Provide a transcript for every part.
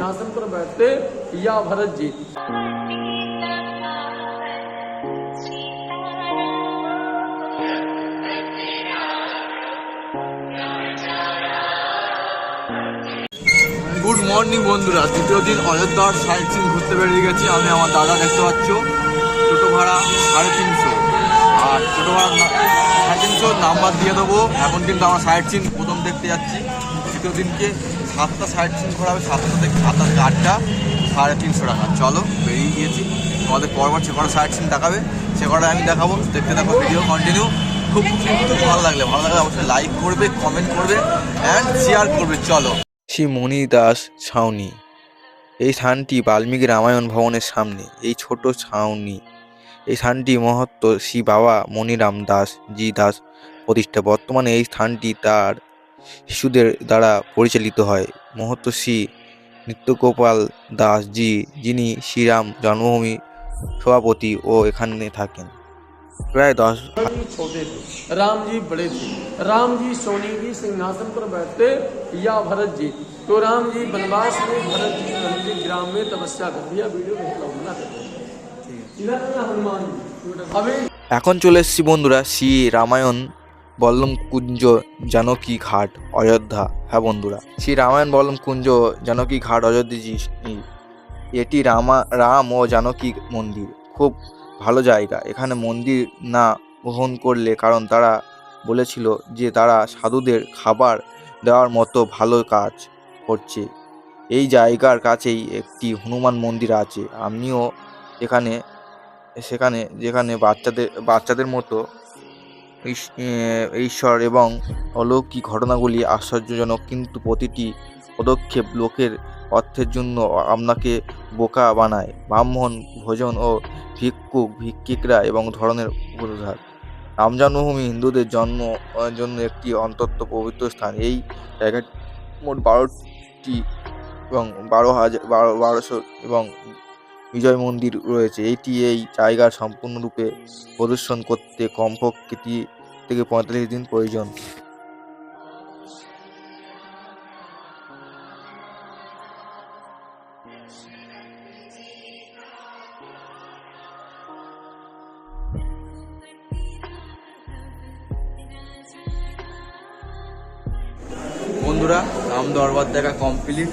নাজম করে ইয়া Bharat ji good morning বন্ধুরা। দ্বিতীয় দিন অযোধ্যার সাইট সিন ঘুরতে বেরিয়ে গেছি। আমি আমার দাদা দেখতে পাচ্ছ টোটো ভাড়া সাড়ে তিনশো। আর ছোটো ভাড়া সাড়ে তিনশো নাম্বার দিয়ে দেবো। এখন কিন্তু আমার সাইট সিন প্রথম দেখতে যাচ্ছি। দ্বিতীয় দিনকে সাতটা সাইড সিন ঘোরাবে, সাতটা থেকে সাতটা থেকে আটটা, সাড়ে তিনশো টাকা। চলো, বেরিয়ে গিয়েছি। তোমাদের পরপর সে কটা সাইড সিন দেখাবে, সে কটা আমি দেখাবো। দেখতে থাকো ভিডিও কন্টিনিউ খুব কিন্তু ভালো লাগলে। ভালো লাগলে অবশ্যই লাইক করবে কমেন্ট করবে অ্যান্ড শেয়ার করবে। চলো। শ্রী মণি দাস, ছাউনি। এই স্থানটি বাল্মীকি রামায়ণ ভবনের সামনে। এই ছোট ছাউনি। এই স্থানটি মহত্ব শ্রী বাবা মণিরাম দাস জি দাস প্রতিষ্ঠা। বর্তমানে এই স্থানটি তার শিশুদের দ্বারা পরিচালিত হয় মহত্ব শ্রী নিত্যগোপাল দাস জি যিনি শ্রীরাম জন্মভূমি সভাপতি ও এখানে থাকেন প্রায় দশ राम जी छोटे थे राम जी बड़े थे राम जी सोने की सिंहासन पर बैठते या भरत जी तो राम जी वनवास में भरत जी नंदी ग्राम में तपस्या कर दिया वीडियो में ना करते इधर में हनुमान जी अभी এখন চলে এসেছি বন্ধুরা শ্রী রামায়ণ বল্লম কুঞ্জ জানকী ঘাট, অযোধ্যা। হ্যাঁ বন্ধুরা, শ্রী রামায়ণ বল্লম কুঞ্জ জানকী ঘাট, অযোধ্যা জি এটি রামা, রাম ও জানকী মন্দির। খুব ভালো জায়গা। এখানে মন্দির না গ্রহণ করলে, কারণ তারা বলেছিল যে তারা সাধুদের খাবার দেওয়ার মতো ভালো কাজ করছে। এই জায়গার কাছেই একটি হনুমান মন্দির আছে। আমিও এখানে, সেখানে, যেখানে বাচ্চাদের বাচ্চাদের মতো ঈশ্বর এবং অলৌকিক ঘটনাগুলি আশ্চর্যজনক, কিন্তু প্রতিটি পদক্ষেপ লোকের অর্থের জন্য আপনাকে বোকা বানায়। ব্রাহ্মণ, ভোজন ও ভিক্ষুক, ভিক্ষিকরা এবং ধরনের উপধার রাম জন্মভূমি হিন্দুদের জন্ম জন্য একটি অন্তত পবিত্র স্থান। এই জায়গাটি মোট বারোটি এবং বারো হাজার, বারো, বারোশো এবং বিজয় মন্দির রয়েছে। এটি এই জায়গার সম্পূর্ণরূপে প্রদর্শন করতে কমপক্ষে থেকে পঁয়তাল্লিশ দিন প্রয়োজন। বন্ধুরা রাম দরবার দেখা কমপ্লিট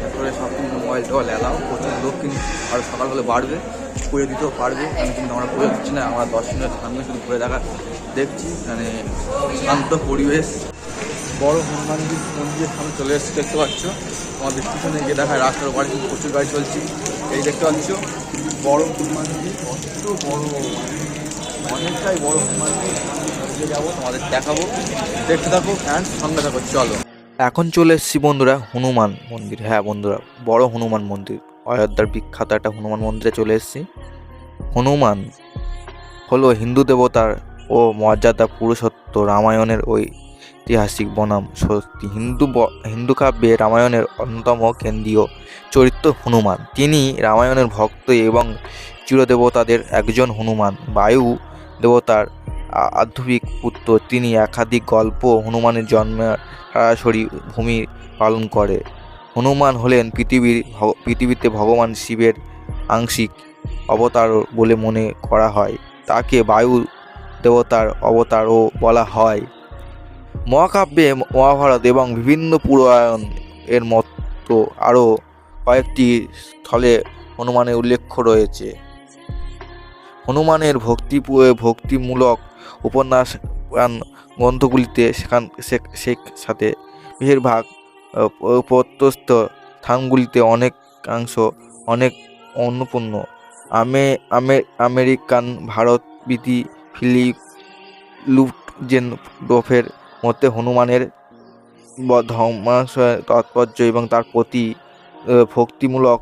তারপরে সব কিন্তু মোবাইল টোবাইল এলাও প্রচুর কিন্তু আরও সকাল হলে বাড়বে, পুজো দিতেও পারবে। আমি কিন্তু আমরা পুজো দিচ্ছি না, আমরা মিনিট সামনে শুধু ঘুরে দেখা দেখছি মানে শান্ত পরিবেশ। বড় হনুমানজি মন্দিরের সামনে চলে এসেছি, দেখতে পাচ্ছ? আমাদের পিছনে গিয়ে দেখায়, রাস্তার বাড়ি কিন্তু প্রচুর গাড়ি চলছে। এই দেখতে পাচ্ছ? বড় হনুমানজি, কত বড়? অনেকটাই বড় হনুমানজি। যাব, তোমাদের দেখাবো। দেখতে থাকো অ্যান্ড সঙ্গে থাকো, চলো। এখন চলে এসেছি বন্ধুরা, হনুমান মন্দির। হ্যাঁ বন্ধুরা, বড় হনুমান মন্দির। অযোধ্যার বিখ্যাত একটা হনুমান মন্দিরে চলে এসেছি। হনুমান হলো হিন্দু দেবতার ও মর্যাদা পুরুষত্ব রামায়ণের ঐতিহাসিক বনাম। সত্যি, হিন্দু হিন্দু কাব্যে রামায়ণের অন্যতম কেন্দ্রীয় চরিত্র হনুমান। তিনি রামায়ণের ভক্ত এবং চিরদেবতাদের একজন হনুমান। বায়ু দেবতার আধ্যাত্মিক পুত্র। তিনি একাধিক গল্প হনুমানের জন্মের সরাসরি ভূমি পালন করে। হনুমান হলেন পৃথিবীর পৃথিবীতে ভগবান শিবের আংশিক অবতার বলে মনে করা হয়। তাকে বায়ু দেবতার অবতারও বলা হয়। মহাকাব্যে মহাভারত এবং বিভিন্ন পুরাণ এর মতো আরও কয়েকটি স্থলে হনুমানের উল্লেখ রয়েছে। হনুমানের ভক্তি ভক্তিমূলক উপন্যাস গ্রন্থগুলিতে সেখান, সে সাথে বেশিরভাগ প্রত্যস্ত স্থানগুলিতে অনেকাংশ অনেক অন্নপূর্ণ। আমে আমে, আমেরিকান ভারত বিধি ফিলিপ লুফজেন ডোফের মধ্যে হনুমানের ধর্মাশয় তাৎপর্য এবং তার প্রতি ভক্তিমূলক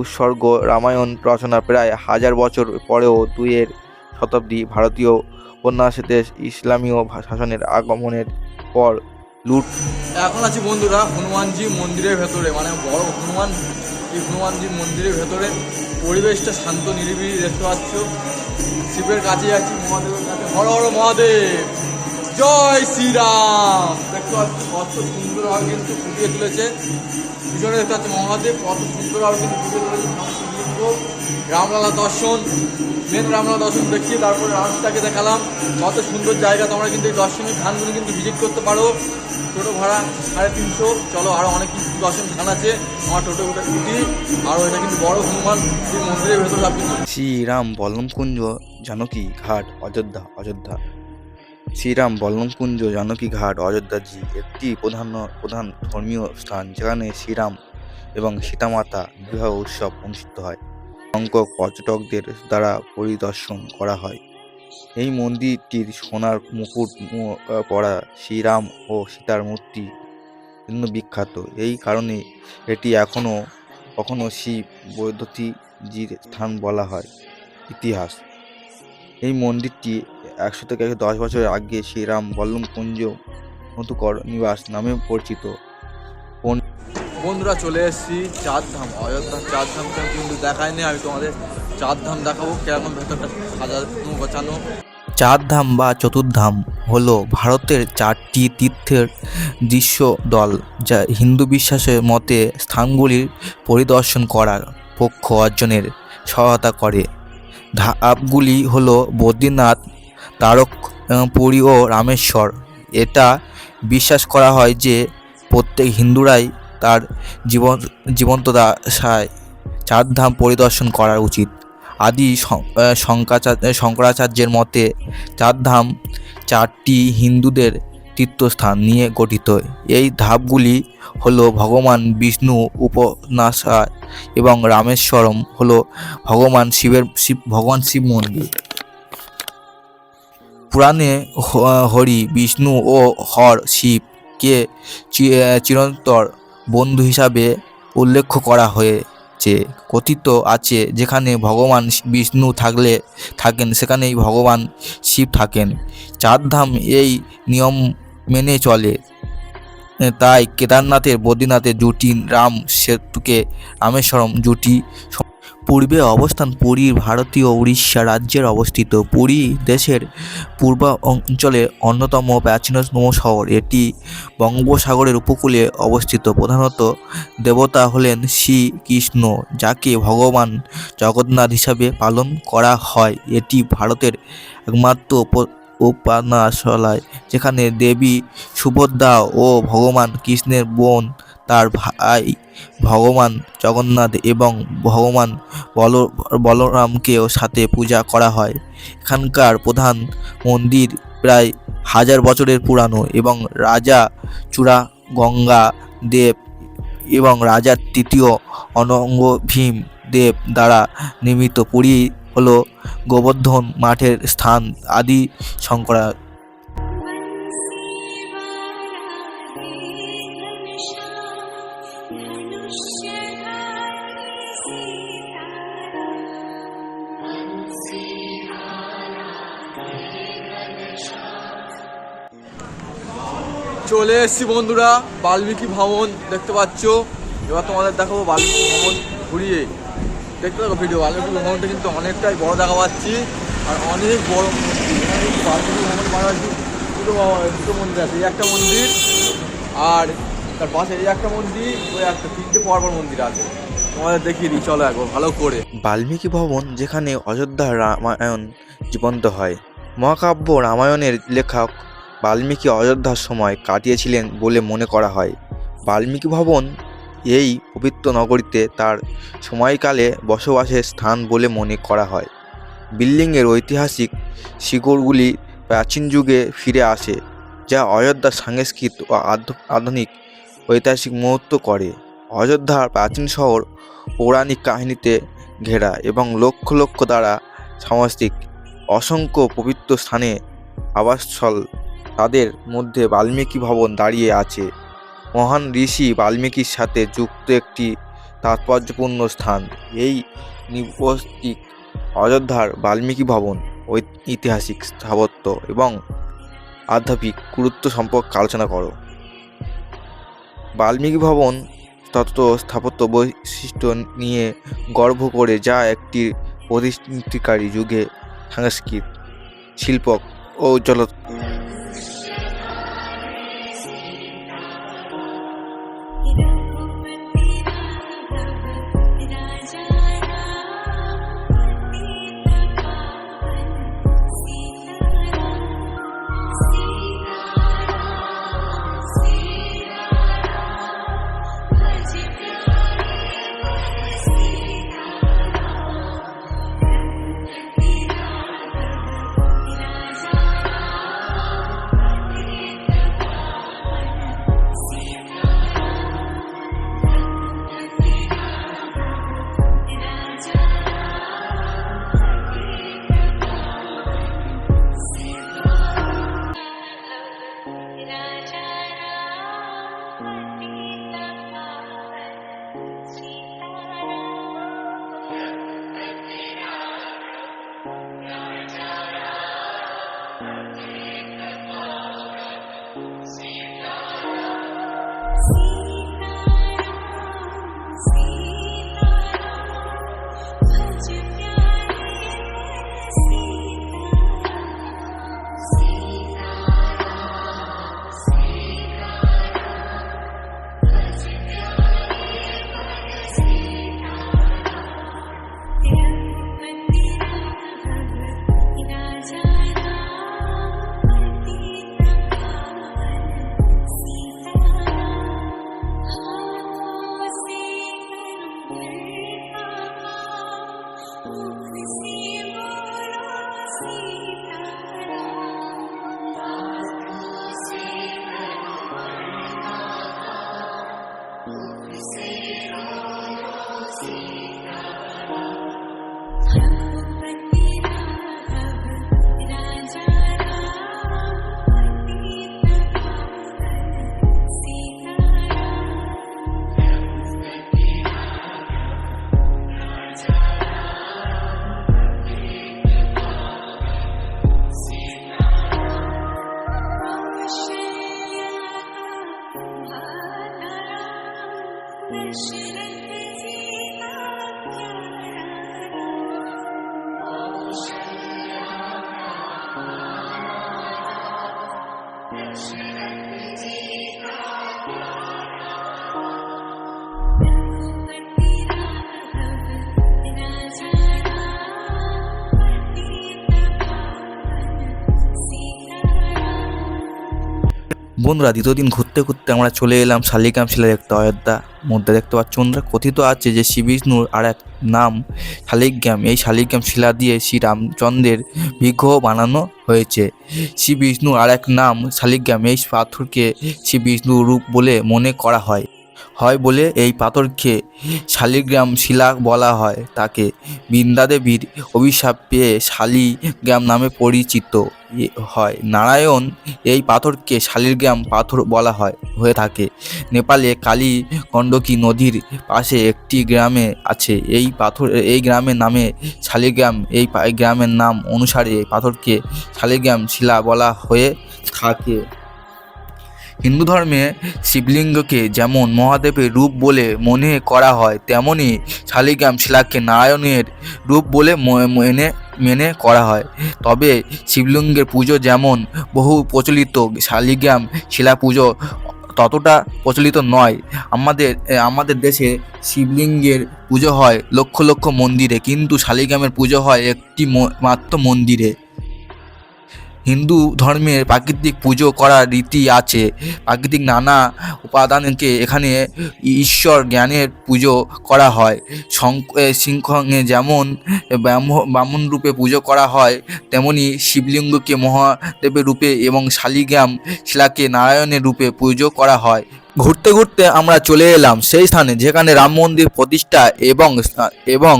উৎসর্গ রামায়ণ রচনা প্রায় হাজার বছর পরেও দুইয়ের শতাব্দী ভারতীয় উপন্যাসেতে ইসলামীয় শাসনের আগমনের পর লুট এখন আছি বন্ধুরা হনুমানজি মন্দিরের ভেতরে মানে বড় হনুমান, এই হনুমানজি মন্দিরের ভেতরে। পরিবেশটা শান্ত, নিরিবিলি দেখতে পাচ্ছ। শিবের কাছে আছি, মহাদেবের কাছে। বড় বড় মহাদেব। জয় শ্রীরাম। দেখো কত সুন্দরভাবে কিন্তু ফুটিয়ে তুলেছে। পিছনে দেখতে পাচ্ছি মহাদেব, কত সুন্দরভাবে কিন্তু ফুটিয়ে তুলেছে। রামলালা দর্শন মেন রামলালা দর্শন দেখিয়ে তারপরে রামটাকে দেখালাম। কত সুন্দর জায়গা, তোমরা কিন্তু এই দর্শনীয় স্থানগুলো কিন্তু ভিজিট করতে পারো। টোটো ভাড়া সাড়ে তিনশো। চলো আরও অনেক কিছু দর্শন স্থান আছে। আমার টোটো উঠে ছুটি। আর এটা কিন্তু বড় হনুমান মন্দিরের ভেতর সব কিন্তু শ্রীরাম বল্লমকুঞ্জ জানকী ঘাট, অযোধ্যা অযোধ্যা। শ্রীরাম বল্লমকুঞ্জ জানকী ঘাট অযোধ্যাজি একটি প্রধান প্রধান ধর্মীয় স্থান। যেখানে শ্রীরাম এবং সীতামাতা বিবাহ উৎসব অনুষ্ঠিত হয়। সংখ্যক পর্যটকদের দ্বারা পরিদর্শন করা হয়। এই মন্দিরটির সোনার মুকুট পরা শ্রীরাম ও সীতার মূর্তি জন্য বিখ্যাত। এই কারণে এটি এখনও কখনো শিব বৈদ্যুতিজির স্থান বলা হয়, ইতিহাস। এই মন্দিরটি একশো থেকে একশো দশ বছর আগে শ্রীরাম বল্লম কুঞ্জ মধুকর নিবাস নামে পরিচিত। বন্ধুরা চলে এসেছি চার ধাম অযোধ্যার চার ধামটা কিন্তু দেখায়নি, আমি তোমাদের চার ধাম দেখাবো। কীরকম ভেতরটা সাজানো, গোছানো? চার ধাম বা চতুর্ধাম হলো ভারতের চারটি তীর্থের দৃশ্য দল, যা হিন্দু বিশ্বাসের মতে স্থানগুলির পরিদর্শন করার পক্ষ অর্জনের সহায়তা করে। ধাপগুলি হলো বদ্রীনাথ, তারক পুরী ও রামেশ্বর। এটা বিশ্বাস করা হয় যে প্রত্যেক হিন্দুরাই তার জীবন জীবন্তদাশায় চারধাম পরিদর্শন করা উচিত। আদি শঙ্করাচার্যের মতে চারধাম চারটি হিন্দুদের তীর্থস্থান নিয়ে গঠিত। এই ধাপগুলি হলো ভগবান বিষ্ণু উপনাশা এবং রামেশ্বরম হলো ভগবান শিবের, শিব, ভগবান শিব মন্দির। পুরাণে হরি, বিষ্ণু ও হর শিবকে চিরন্তর বন্ধু হিসাবে উল্লেখ করা হয়েছে। কথিত আছে, যেখানে ভগবান বিষ্ণু থাকলে থাকেন, সেখানেই ভগবান শিব থাকেন। চারধাম এই নিয়ম মেনে চলে। তাই কেদারনাথের, বদ্রীনাথের জুটি, রাম সেতুকে রামেশ্বরম জুটি পূর্বে অবস্থান পুরীর ভারতীয় উড়িষ্যা রাজ্যের অবস্থিত। পুরী দেশের পূর্ব অঞ্চলে অন্যতম প্রাচীনতম শহর। এটি বঙ্গোপসাগরের উপকূলে অবস্থিত। প্রধানত দেবতা হলেন শ্রী কৃষ্ণ যাকে ভগবান জগন্নাথ হিসাবে পালন করা হয়। এটি ভারতের একমাত্র উপ- উপাসনালয় যেখানে দেবী সুভদ্রা ও ভগবান কৃষ্ণের বোন তার ভাই ভগবান জগন্নাথ এবং ভগবান বল, বলরামকেও সাথে পূজা করা হয়। এখানকার প্রধান মন্দির প্রায় হাজার বছরের পুরানো এবং রাজা চূড়া গঙ্গা দেব এবং রাজার তৃতীয় অনঙ্গ ভীম দেব দ্বারা নির্মিত পুরী হলো গোবর্ধন মাঠের স্থান আদি শঙ্করা চলে এসেছি বন্ধুরা, বাল্মীকি ভবন দেখতে পাচ্ছ। এবার তোমাদের দেখাবো বাল্মীকি ভবন ঘুরিয়ে। দেখতে থাকো ভিডিও বাল্মীকি ভবনটা কিন্তু অনেকটাই বড় দেখা পাচ্ছি, আর অনেক বড় মন্দির বাল্মীকি মানে হচ্ছে দুটো দুটো মন্দির আছে, এই একটা মন্দির আর তার পাশে এই একটা মন্দির, ওই একটা তিনটে পরপর মন্দির আছে। তোমাদের দেখিয়ে দিই, চলো একবার ভালো করে। বাল্মীকি ভবন যেখানে অযোধ্যা রামায়ণ জীবন্ত হয়। মহাকাব্য রামায়ণের লেখক বাল্মীকি অযোধ্যার সময় কাটিয়েছিলেন বলে মনে করা হয়। বাল্মীকি ভবন এই পবিত্র নগরীতে তার সময়কালে বসবাসের স্থান বলে মনে করা হয়। বিল্ডিংয়ের ঐতিহাসিক শিকড়গুলি প্রাচীন যুগে ফিরে আসে, যা অযোধ্যার সাংস্কৃত ও আধ- আধুনিক ঐতিহাসিক মুহূর্ত করে। অযোধ্যার প্রাচীন শহর পৌরাণিক কাহিনীতে ঘেরা এবং লক্ষ লক্ষ দ্বারা সামষ্টিক, অসংখ্য পবিত্র স্থানে আবাসস্থল তাদের মধ্যে বাল্মীকি ভবন দাঁড়িয়ে আছে। মহান ঋষি বাল্মীকির সাথে যুক্ত একটি তাৎপর্যপূর্ণ স্থান। এই নিবস্তিক অযোধ্যার বাল্মীকি ভবন ঐতিহাসিক স্থাপত্য এবং আধ্যাত্মিক গুরুত্ব সম্পর্কে আলোচনা করো। বাল্মীকি ভবন তত্ত্ব স্থাপত্য বৈশিষ্ট্য নিয়ে গর্ব করে যা একটি প্রতিষ্ঠিতকারী যুগে সাংস্কৃত শিল্প ও জল Christ. বন্ধুরা দ্বিতীয় দিন ঘুরতে ঘুরতে আমরা চলে এলাম শালিগ্রাম শিলা দেখতে অযোধ্যা মধ্যে। দেখতে পাচ্ছি বন্ধুরা, কথিত আছে যে শ্রী বিষ্ণুর আর এক নাম শালিগ্রাম। এই শালিগ্রাম শিলা দিয়ে শ্রী রামচন্দ্রের বিগ্রহ বানানো হয়েছে। শ্রী বিষ্ণুর আর এক নাম শালিগ্রাম। এই পাথরকে শ্রী বিষ্ণুর রূপ বলে মনে করা হয়। হয় বলে এই পাথরকে শালিগ্রাম শিলা বলা হয়। তাকে বৃন্দাদেবীর অভিশাপ পেয়ে শালিগ্রাম নামে পরিচিত হয়। নারায়ণ এই পাথরকে শালিগ্রাম পাথর বলা হয়, হয়ে থাকে। নেপালে কালী গণ্ডকী নদীর পাশে একটি গ্রামে আছে। এই পাথর, এই গ্রামের নামে শালিগ্রাম, এই গ্রামের নাম অনুসারে পাথরকে শালিগ্রাম শিলা বলা হয়ে থাকে। হিন্দু ধর্মে শিবলিঙ্গকে যেমন মহাদেবের রূপ বলে মনে করা হয়, তেমনি শালিগ্রাম শিলাকে নারায়ণের রূপ বলে মেনে মেনে করা হয়। তবে শিবলিঙ্গের পুজো যেমন বহু প্রচলিত, শালিগ্রাম শিলা পুজো ততটা প্রচলিত নয়। আমাদের আমাদের দেশে শিবলিঙ্গের পুজো হয় লক্ষ লক্ষ মন্দিরে, কিন্তু শালিগ্রামের পুজো হয় একটি মাত্র মন্দিরে। হিন্দু ধর্মের প্রাকৃতিক পুজো করার রীতি আছে। প্রাকৃতিক নানা উপাদানকে এখানে ঈশ্বর জ্ঞানের পুজো করা হয়। সিংহে যেমন ব্রাহ্ম- ব্রাহ্মণ রূপে পুজো করা হয়, তেমনি শিবলিঙ্গকে মহাদেবের রূপে এবং শালিগ্রাম শিলাকে নারায়ণের রূপে পুজো করা হয়। ঘুরতে ঘুরতে আমরা চলে এলাম সেই স্থানে যেখানে রাম মন্দির প্রতিষ্ঠা এবং এবং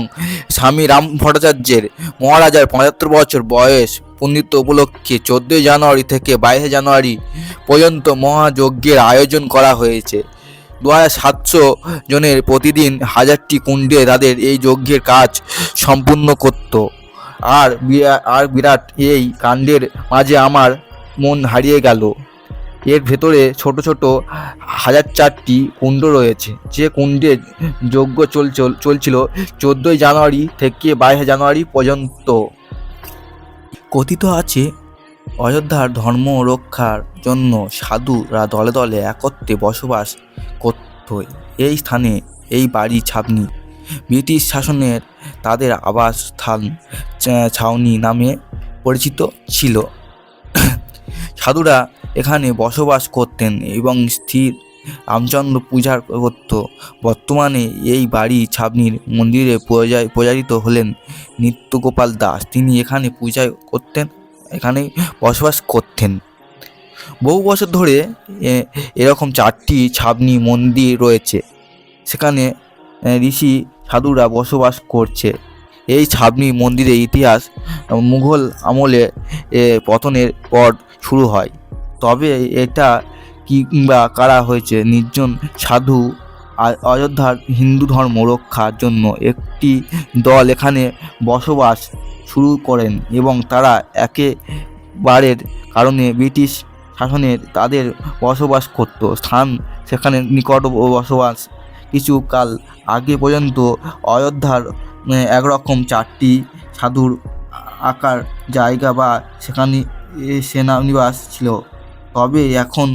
স্বামী রাম ভট্টাচার্যের মহারাজার পঁচাত্তর বছর বয়স পুণ্যিত উপলক্ষে চোদ্দোই জানুয়ারি থেকে বাইশে জানুয়ারি পর্যন্ত মহাযজ্ঞের আয়োজন করা হয়েছে। দু হাজার সাতশো জনের প্রতিদিন হাজারটি কুণ্ডে তাদের এই যজ্ঞের কাজ সম্পূর্ণ করত। আর আর বিরাট এই কাণ্ডের মাঝে আমার মন হারিয়ে গেল। এর ভেতরে ছোট ছোট হাজার চারটি কুণ্ড রয়েছে। যে কুণ্ডে যজ্ঞ চল, চল- চলছিল চোদ্দোই জানুয়ারি থেকে বাইশে জানুয়ারি পর্যন্ত। কথিত আছে, অযোধ্যার ধর্ম রক্ষার জন্য সাধুরা দলে দলে একত্রে বসবাস করত। এই স্থানে এই বাড়ি ছাবনি ব্রিটিশ শাসনের তাদের আবাসস্থান ছাউনি নামে পরিচিত ছিল। সাধুরা এখানে বসবাস করতেন এবং স্থির রামচন্দ্র পূজা করত। বর্তমানে এই বাড়ি ছাবনির মন্দিরে পূজারিত হলেন নিত্যগোপাল দাস। তিনি এখানে পূজা করতেন, এখানে বসবাস করতেন। বহু বছর ধরে এরকম চারটি ছাবনি মন্দির রয়েছে। সেখানে ঋষি সাধুরা বসবাস করছে। এই ছাবনি মন্দিরের ইতিহাস মুঘল আমলে পতনের পর শুরু হয়। তবে এটা কিংবা কারা হয়েছে? নির্জন সাধু অযোধ্যার হিন্দু ধর্ম রক্ষার জন্য একটি দল এখানে বসবাস শুরু করেন এবং তারা একেবারের কারণে ব্রিটিশ শাসনের তাদের বসবাস করত। স্থান সেখানে নিকট বসবাস কিছু কাল আগে পর্যন্ত অযোধ্যার একরকম চারটি সাধুর আকার জায়গা বা সেখানে সেনানিবাস ছিল। তবে এখন